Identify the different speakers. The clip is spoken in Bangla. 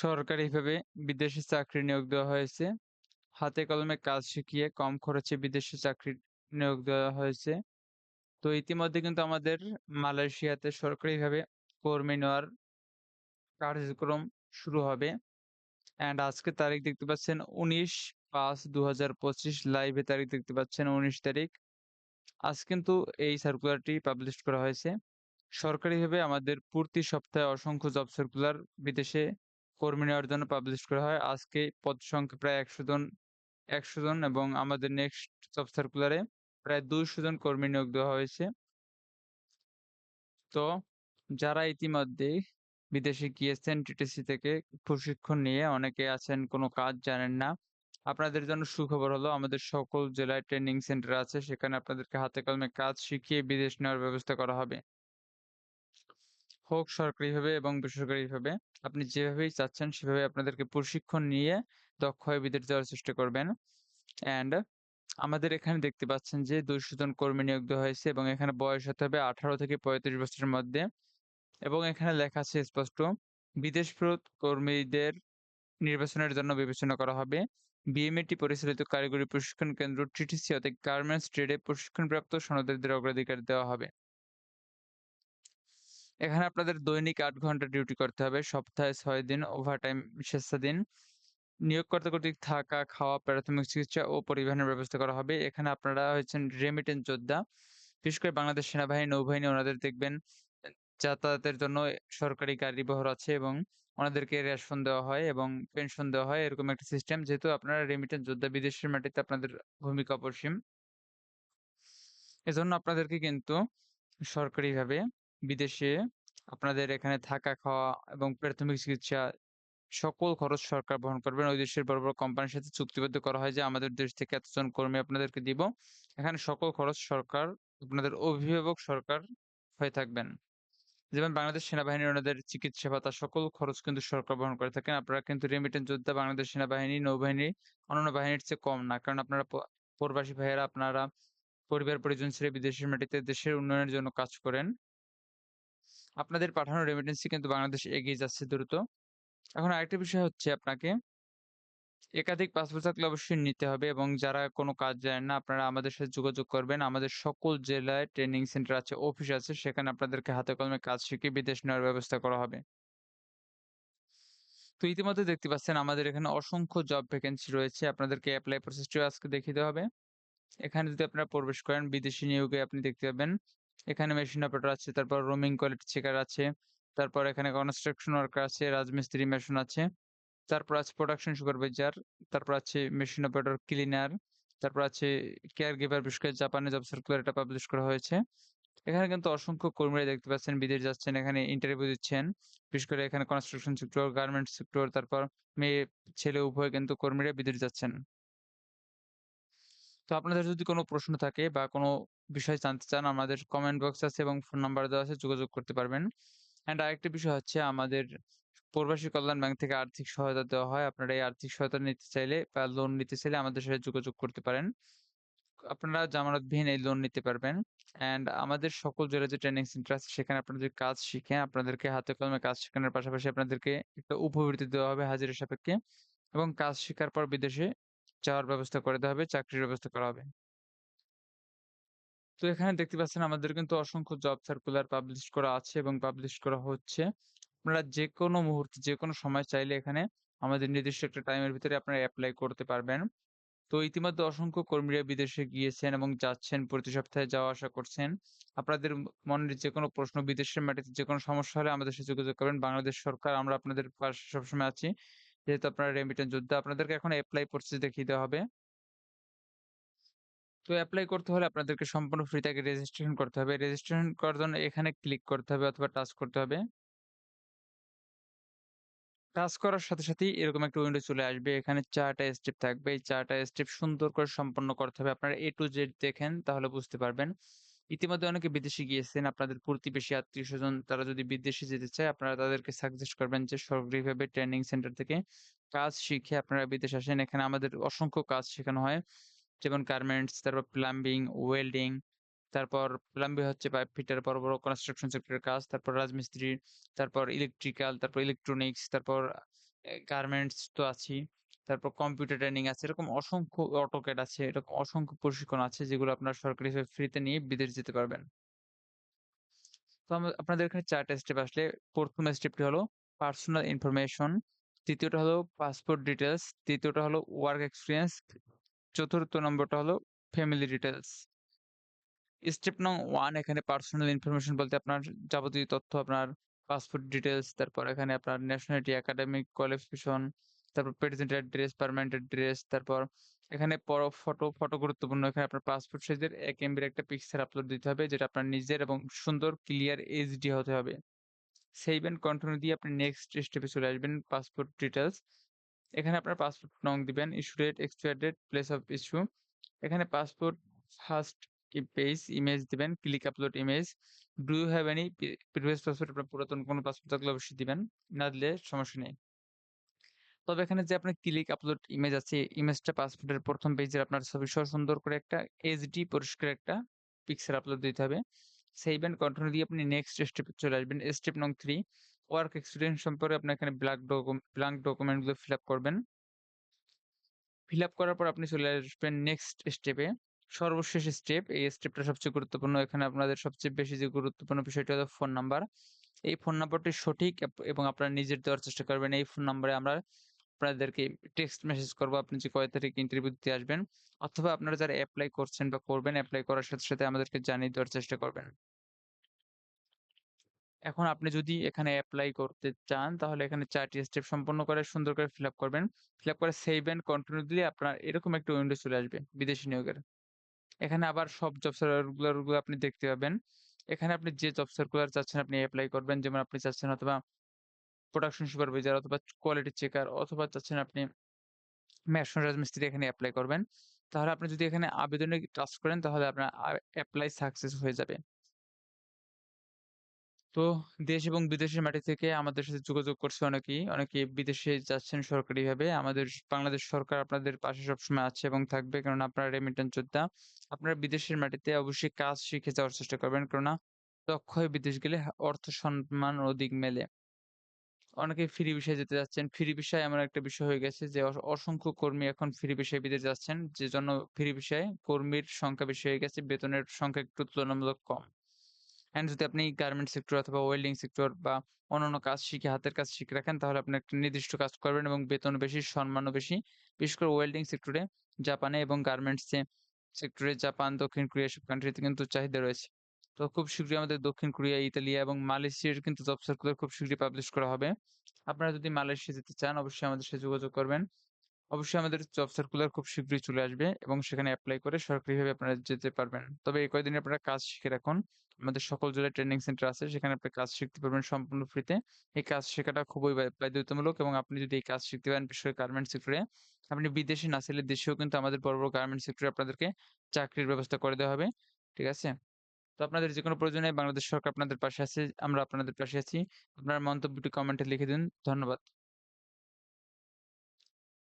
Speaker 1: সরকারিভাবে বিদেশে চাকরি নিয়োগ দেওয়া হয়েছে। হাতে কলমে কাজ শিখিয়ে কম খরচে বিদেশে চাকরি নিয়োগ দেওয়া হয়েছে। তো ইতিমধ্যে কিন্তু আমাদের মালয়েশিয়াতে সরকারিভাবে কর্মী নেওয়ার কার্যক্রম শুরু হবে। অ্যান্ড আজকের তারিখ দেখতে পাচ্ছেন ১৯/৫/২০২৫ লাইভে তারিখ দেখতে পাচ্ছেন ১৯ তারিখ। আজ কিন্তু এই সার্কুলারটি পাবলিশ করা হয়েছে। সরকারিভাবে আমাদের প্রতি সপ্তাহে অসংখ্য জব সার্কুলার বিদেশে কর্মী নেওয়ার জন্য পাবলিশ করা হয়। আজকে পদ সংখ্যা প্রায় ১০০ জন ১০০ জন এবং আমাদের নেক্সট জব সার্কুলারে প্রায় ২০০ জন কর্মী নিয়োগ দেওয়া হয়েছে। তো যারা ইতিমধ্যে বিদেশে গিয়েছেন টিটিসি থেকে প্রশিক্ষণ নিয়ে অনেকে আছেন, কোনো কাজ জানেন না। আপনাদের জন্য সুখবর হলো আমাদের সকল জেলায় ট্রেনিং সেন্টার আছে। সেখানে আপনাদেরকে হাতে কলমে কাজ শিখিয়ে বিদেশ নেওয়ার ব্যবস্থা করা হবে। হোক সরকারিভাবে এবং বেসরকারিভাবে আপনি যেভাবেই চাচ্ছেন সেভাবে আপনাদেরকে প্রশিক্ষণ নিয়ে দক্ষ হয়ে বিদেশ যাওয়ার চেষ্টা করবেন। অ্যান্ড আমাদের এখানে দেখতে পাচ্ছেন যে ২০০ জন কর্মী নিয়োগ দেওয়া হয়েছে এবং এখানে বয়স হতে হবে ১৮ থেকে ৩৫ বছরের মধ্যে। এবং এখানে লেখা আছে স্পষ্ট, বিদেশ ফেরত কর্মীদের নির্বাচনের জন্য বিবেচনা করা হবে। বিএমএটি পরিচালিত কারিগরি প্রশিক্ষণ কেন্দ্র টিটিসি অর্থাৎ গার্মেন্টস ট্রেডে প্রশিক্ষণপ্রাপ্ত সনদীদের অগ্রাধিকার দেওয়া হবে। এখানে আপনাদের দৈনিক আট ঘণ্টা ডিউটি করতে হবে। সপ্তাহে ছয় দিন ওভারটাইম স্বেচ্ছাদিন। নিয়োগকর্তা কর্তৃক থাকা, খাওয়া, প্রাথমিক চিকিৎসা ও পরিবহনের ব্যবস্থা করা হবে। এখানে আপনারা হচ্ছেন রেমিটেন্স যোদ্ধা। বিশেষ করে বাংলাদেশ সেনাবাহিনী, নৌবাহিনী ওনাদের দেখবেন যাতায়াতের জন্য সরকারি গাড়ি বহর আছে এবং ওনাদেরকে রেশন দেওয়া হয় এবং পেনশন দেওয়া হয় এরকম একটা সিস্টেম। যেহেতু আপনারা রেমিটেন্স যোদ্ধা বিদেশের মাটিতে আপনাদের ভূমিকা অপরিসীম। এজন্য আপনাদেরকে কিন্তু সরকারিভাবে বিদেশে আপনাদের এখানে থাকা, খাওয়া এবং প্রাথমিক চিকিৎসা সকল খরচ সরকার বহন করবেন। ওই দেশের বড়, বড় কোম্পানির সাথে চুক্তিবদ্ধ করা হয় যে আমাদের দেশ থেকে এতজন কর্মী আপনাদেরকে দিব। এখানে সকল খরচ সরকার আপনাদের অভিভাবক সরকার হয়ে থাকবেন। যেমন বাংলাদেশ সেনাবাহিনীর ওনাদের চিকিৎসা ভাতা সকল খরচ কিন্তু সরকার বহন করে থাকেন। আপনারা কিন্তু রেমিটেন্স যোদ্ধা বাংলাদেশ সেনাবাহিনী, নৌবাহিনী অন্যান্য বাহিনীর চেয়ে কম না। কারণ আপনারা প্রবাসী ভাইয়েরা আপনারা পরিবার পরিজন ছেড়ে বিদেশের মাটিতে দেশের উন্নয়নের জন্য কাজ করেন। আপনাদের পাঠানো রেমিটেন্সই কিন্তু বাংলাদেশ এগিয়ে যাচ্ছে দ্রুত। এখন আরেকটা বিষয় হচ্ছে আপনাকে একাধিক পাসপোর্ট থাকলে অবশ্যই নিতে হবে এবং যারা কোনো কাজ জানেন না আপনারা আমাদের সাথে যোগাযোগ করবেন। আমাদের সকল জেলায় ট্রেনিং সেন্টার আছে, অফিস আছে সেখানে আপনাদেরকে হাতে কলমে কাজ শিখিয়ে বিদেশ নেওয়ার ব্যবস্থা করা হবে। তো ইতিমধ্যে দেখতে পাচ্ছেন আমাদের এখানে অসংখ্য জব ভ্যাকেন্সি রয়েছে। আপনাদেরকে অ্যাপ্লাই প্রসেসটিও আজকে দেখিয়ে দেওয়া হবে। এখানে যদি আপনারা প্রবেশ করেন বিদেশি নিয়োগে আপনি দেখতে পাবেন। এখানে মেশিন অপারেটর আছে, তারপর রোমিং কোয়ালিটি চেকার আছে, তারপর এখানে কনস্ট্রাকশন ওয়ার্কার আছে, রাজমিস্ত্রি মেশন আছে, তারপর আছে প্রোডাকশন সুপারভাইজার, তারপর আছে মেশিন অপারেটর ক্লিনার, তারপর আছে কেয়ার গিভার বিশেষ করে জাপানে জব সার্কুলার এটা পাবলিশ করা হয়েছে। এখানে কিন্তু অসংখ্য কর্মীরা দেখতে পাচ্ছেন বিদেশ যাচ্ছেন, এখানে ইন্টারভিউ দিচ্ছেন। বিশেষ করে এখানে কনস্ট্রাকশন সেক্টর, গার্মেন্টস সেক্টর, তারপর মেয়ে ছেলে উভয় কিন্তু কর্মীরা বিদেশ যাচ্ছেন। তো আপনাদের যদি কোনো প্রশ্ন থাকে বা কোনো বিষয় জানতে চান, আমাদের কমেন্ট বক্স আছে এবং ফোন নাম্বার দেওয়া আছে, যোগাযোগ করতে পারবেন। অ্যান্ড আরেকটা বিষয় হচ্ছে আমাদের প্রবাসী কল্যাণ ব্যাংক থেকে আর্থিক সহায়তা দেওয়া হয়। আপনারা এই আর্থিক সহায়তা নিতে চাইলে বা লোন নিতে চাইলে আমাদের সাথে যোগাযোগ করতে পারেন। আপনারা জামানতবিহীন এই লোন নিতে পারবেন। অ্যান্ড আমাদের সকল জেলায় যে ট্রেনিং সেন্টার আছে, সেখানে আপনাদের কাজ শিখে আপনাদেরকে হাতে কলমে কাজ শেখানোর পাশাপাশি আপনাদেরকে একটা উপবৃত্তি দেওয়া হবে হাজিরা সাপেক্ষে এবং কাজ শেখার পর বিদেশে যাওয়ার ব্যবস্থা করে দেওয়া হবে, চাকরির ব্যবস্থা করা হবে। তো এখানে দেখতে পাচ্ছেন আমাদের কিন্তু অসংখ্য জব সার্কুলার পাবলিশ করা আছে এবং পাবলিশ করা হচ্ছে। আপনারা যেকোনো মুহূর্তে যেকোনো সময় চাইলে এখানে আমাদের নির্দিষ্ট একটা টাইমের ভিতরে আপনারা এপ্লাই করতে পারবেন। তো ইতিমধ্যে অসংখ্য কর্মীরা বিদেশে গিয়েছেন এবং যাচ্ছেন প্রতি সপ্তাহে যাওয়া আসা করছেন। আপনাদের মনের যেকোনো প্রশ্ন বিদেশের মাটিতে যেকোনো সমস্যা হলে আমাদের সাথে যোগাযোগ করবেন। বাংলাদেশ সরকার আমরা আপনাদের পাশে সবসময় আছি। যেহেতু আপনারা রেমিটেন্স যোদ্ধা আপনাদেরকে এখন এপ্লাই প্রসেস দেখিয়ে হবে। তো অ্যাপ্লাই করতে হলে আপনাদেরকে সম্পূর্ণ ফ্রি থেকে রেজিস্ট্রেশন করতে হবে। রেজিস্ট্রেশন করার জন্য এখানে ক্লিক করতে হবে অথবা টাচ করতে হবে। টাচ করার সাথে সাথেই এরকম একটা উইন্ডো চলে আসবে। এখানে ৪ টা স্টেপ থাকবে। এই ৪ টা স্টেপ সুন্দর করে সম্পন্ন করতে হবে। আপনারা এ টু Z দেখেন তাহলে বুঝতে পারবেন। ইতিমধ্যে অনেকে বিদেশে গিয়েছেন। আপনাদের প্রতিবেশী আত্মীয় স্বজন তারা যদি বিদেশে যেতে চায় আপনারা তাদেরকে সাজেস্ট করবেন যে সরকারিভাবে ট্রেনিং সেন্টার থেকে কাজ শিখে আপনারা বিদেশে আসেন। এখানে আমাদের অসংখ্য কাজ শেখানো হয়। যেমন গার্মেন্টস, তারপর প্লাম্বিং, ওয়েল্ডিং, তারপর প্লাম্বিং হচ্ছে পাইপ ফিটার, বড়, বড় কনস্ট্রাকশন সেক্টরের কাজ, তারপর রাজমিস্ত্রি, তারপর ইলেকট্রিক্যাল, তারপর ইলেকট্রনিক্স, তারপর গার্মেন্টস তো আছেই। তারপর কম্পিউটার ট্রেনিং আছে। এরকম অসংখ্য AutoCAD আছে। এরকম অসংখ্য প্রশিক্ষণ আছে যেগুলো আপনার সরকারিভাবে ফ্রিতে নিয়ে বিদেশ যেতে পারবেন। তো আপনাদের এখানে ৪ টা স্টেপ আসলে ১ম স্টেপটি হলো পার্সোনাল ইনফরমেশন, ২য় টা হলো পাসপোর্ট ডিটেইলস, ৩য় টা হলো ওয়ার্ক এক্সপেরিয়েন্স, ৪র্থ নম্বরটা হলো ফ্যামিলি ডিটেইলস। স্টেপ নং 1 এখানে পার্সোনাল ইনফরমেশন বলতে আপনার যাবতীয় তথ্য আপনার পাসপোর্ট ডিটেইলস, তারপর এখানে আপনার ন্যাশনালিটি, একাডেমিক কোয়ালিফিকেশন, তারপর প্রেজেন্ট অ্যাড্রেস, পার্মানেন্ট অ্যাড্রেস, তারপর এখানে পর ফটো, ফটো গুরুত্বপূর্ণ। এখানে আপনার পাসপোর্ট সাইজের ১ এমবির একটা পিকচার আপলোড দিতে হবে যেটা আপনার নিজের এবং সুন্দর ক্লিয়ার এইচডি হতে হবে। সেভ অ্যান্ড কন্টিনিউ দিয়ে আপনি নেক্সট স্টেপে চলে আসবেন পাসপোর্ট ডিটেইলস। এখানে আপনার পাসপোর্ট নং দিবেন, issue date, expire date, place of issue. এখানে পাসপোর্ট ফার্স্ট পেজ ইমেজ দিবেন, click upload image. Do have any previous passport আপনার পুরাতন কোনো পাসপোর্ট থাকলে অবশ্যই দিবেন। না দিলে সমস্যা নেই। তবে এখানে যে আপনার ক্লিক আপলোড ইমেজ আছে, ইমেজটা পাসপোর্টের ১ম পেজের আপনার ছবিসহ সুন্দর করে একটা এইচডি পরিষ্কার একটা পিকচার আপলোড দিতে হবে। সেভ অ্যান্ড কন্টিনিউ দিয়ে আপনি নেক্সট স্টেপে চলে আসবেন। স্টেপ নং 3 ওয়ার্ক এক্সপেরিয়েন্স সম্পর্কে আপনি এখানে ব্লাক ডকুম ব্লাঙ্ক ডকুমেন্ট ফিল আপ করবেন। ফিল আপ করার পর আপনি চলে আসবেন নেক্সট স্টেপে। সর্বশেষ স্টেপ, এই স্টেপটা সবচেয়ে গুরুত্বপূর্ণ। এখানে আপনাদের সবচেয়ে বেশি যে গুরুত্বপূর্ণ বিষয়টি হলো ফোন নাম্বার। এই ফোন নাম্বারটি সঠিক এবং আপনার নিজের দেওয়ার চেষ্টা করবেন। এই ফোন নাম্বারে আমরা আপনাদেরকে টেক্সট মেসেজ করব আপনি যে কয় তারিখ ইন্টারভিউ দিতে আসবেন। অথবা আপনারা যারা এপ্লাই করছেন বা করবেন, এপ্লাই করার সাথে, সাথে আমাদেরকে জানিয়ে দেওয়ার চেষ্টা করবেন। এখন আপনি যদি এখানে এপ্লাই করতে চান তাহলে এখানে ৪ টি স্টেপ সম্পন্ন করে সুন্দর করে ফিল করবেন। ফিল করে সেভ অ্যান্ড কন্টিনিউ দিলে আপনার এরকম একটা উইন্ডো চলে আসবে বিদেশি নিয়োগের। এখানে আবার সব জব সার্কুলারগুলো আপনি দেখতে পাবেন। এখানে আপনি যে জব সার্কুলার চাচ্ছেন আপনি অ্যাপ্লাই করবেন। যেমন আপনি চাচ্ছেন অথবা প্রোডাকশন সুপারভাইজার অথবা কোয়ালিটি চেকার অথবা চাচ্ছেন আপনি মেশন রাজমিস্ত্রি এখানে এপ্লাই করবেন। তাহলে আপনি যদি এখানে আবেদনে টাচ করেন, তাহলে আপনার আ এপ্লাই সাকসেস হয়ে যাবে। তো দেশ এবং বিদেশের মাটি থেকে আমাদের সাথে যোগাযোগ করছে অনেকেই। অনেকে বিদেশে যাচ্ছেন সরকারিভাবে। আমাদের বাংলাদেশ সরকার আপনাদের পাশে সবসময় আছে এবং থাকবে। কারণ আপনারা রেমিটেন্স যোদ্ধা। আপনারা বিদেশের মাটিতে অবশ্যই কাজ শিখে যাওয়ার চেষ্টা করবেন। কেননা দক্ষ হয়ে বিদেশ গেলে অর্থ সম্মান অধিক মেলে। অনেকে ফ্রি ভিসায় যেতে যাচ্ছেন। ফ্রি ভিসায় এমন একটা বিষয় হয়ে গেছে যে অসংখ্য কর্মী এখন ফ্রি ভিসায় বিদেশ যাচ্ছেন। যেজন্য ফ্রি ভিসায় কর্মীর সংখ্যা বেশি হয়ে গেছে। বেতনের সংখ্যা একটু তুলনামূলক কম। অ্যান্ড যদি আপনি গার্মেন্টস সেক্টর অথবা ওয়েল্ডিং সেক্টর বা অন্যান্য কাজ শিখে হাতের কাজ শিখে রাখেন তাহলে আপনি একটা নির্দিষ্ট কাজ করবেন এবং বেতন বেশি, সম্মানও বেশি। বিশেষ করে ওয়েল্ডিং সেক্টরে জাপানে এবং গার্মেন্টস সেক্টরে জাপান, দক্ষিণ কোরিয়া এসব কান্ট্রিতে কিন্তু চাহিদা রয়েছে। তো খুব শীঘ্রই আমাদের দক্ষিণ কোরিয়া, ইতালিয়া এবং মালয়েশিয়ার কিন্তু জব সার্কুলার খুব শীঘ্রই পাবলিশ করা হবে। আপনারা যদি মালয়েশিয়া যেতে চান অবশ্যই আমাদের সাথে যোগাযোগ করবেন। অবশ্যই আমাদের জব সার্কুলার খুব শীঘ্রই চলে আসবে এবং সেখানে অ্যাপ্লাই করে সরকারিভাবে আপনারা যেতে পারবেন। তবে এই কয়দিনে আপনারা কাজ শিখে রাখুন। আমাদের সকল জেলায় ট্রেনিং সেন্টার আছে সেখানে আপনি কাজ শিখতে পারবেন সম্পূর্ণ ফ্রিতে। এই কাজ শেখাটা খুবই বাধ্যতামূলক এবং আপনি যদি এই কাজ শিখতে পারেন বিশেষ করে গার্মেন্টস সেক্টরে, আপনি বিদেশে না চাইলে দেশেও কিন্তু আমাদের বড়, বড় গার্মেন্ট সেক্টরে আপনাদেরকে চাকরির ব্যবস্থা করে দেওয়া হবে। ঠিক আছে? তো আপনাদের যে কোনো প্রয়োজনে বাংলাদেশ সরকার আপনাদের পাশে আছে। আমরা আপনাদের পাশে আছি। আপনার মন্তব্যটি কমেন্টে লিখে দিন। ধন্যবাদ।